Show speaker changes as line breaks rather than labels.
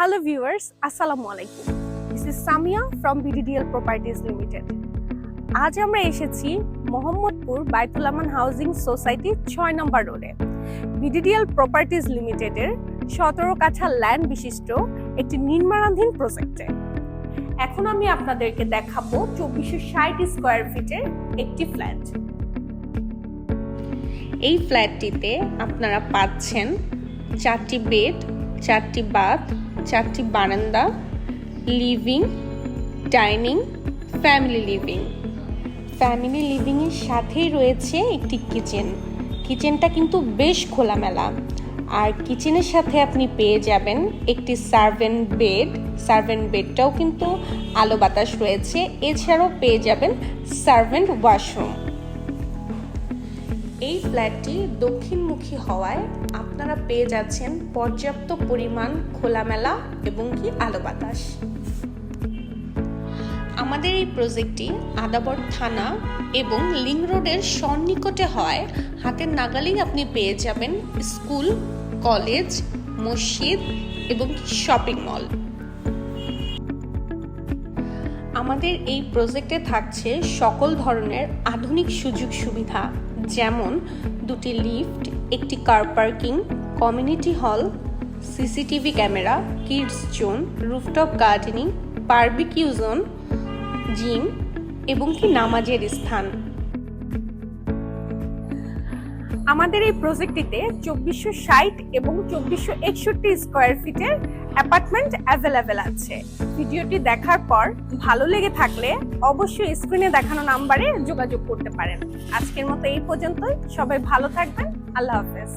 Hello viewers, Assalamu alaikum. This is Samia from BDDL Properties Limited. আজ আমরা এসেছি মোহাম্মদপুর বাইতুল আমান হাউজিং সোসাইটি ছয় নম্বর রোডে বিডিডিএল প্রপার্টিজ লিমিটেডের সতেরো কাঠা ল্যান্ড বিশিষ্ট একটি নির্মাণাধীন প্রজেক্টে এখন আমি আপনাদেরকে দেখাবো চব্বিশশো ষাট স্কোয়ার ফিটের একটি ফ্ল্যাট এই ফ্ল্যাটটিতে আপনারা পাচ্ছেন চারটি বেড চারটি বাথ চারটি বারান্দা living dining family living family লিভিংয়ের সাথেই রয়েছে একটি কিচেন কিচেনটা কিন্তু বেশ খোলামেলা। আর কিচেনের সাথে আপনি পেয়ে যাবেন একটি সার্ভেন্ট বেড সার্ভেন্ট বেডটাও কিন্তু আলো বাতাস রয়েছে। এছাড়াও পেয়ে যাবেন সার্ভেন্ট ওয়াশরুম এই ফ্ল্যাটটি দক্ষিণমুখী হওয়ায় আপনারা পেয়ে যাচ্ছেন পর্যাপ্ত পরিমাণ খোলামেলা এবং কি আলো বাতাস। আমাদের এই প্রজেক্টটি আদাবর থানা এবং লিং রোডের সন্নিকটে হয় হাতের নাগালেই আপনি পেয়ে যাবেন স্কুল, কলেজ, মসজিদ এবং শপিং মল। আমাদের এই প্রজেক্টে থাকছে সকল ধরনের আধুনিক সুযোগ সুবিধা যেমন দুটি লিফট, একটি car parking community hall CCTV camera kids zone rooftop gardening barbecue zone gym এবং কি নামাজের স্থান। আমাদের এই প্রজেক্টটিতে চব্বিশশো ষাট এবং চব্বিশশো একষট্টি স্কোয়ার ফিটের অ্যাপার্টমেন্ট অ্যাভেলেবেল আছে। ভিডিওটি দেখার পর ভালো লেগে থাকলে অবশ্যই স্ক্রিনে দেখানো নাম্বারে যোগাযোগ করতে পারেন। আজকের মতো এই পর্যন্তই। সবাই ভালো থাকবেন। আল্লাহ হাফেজ।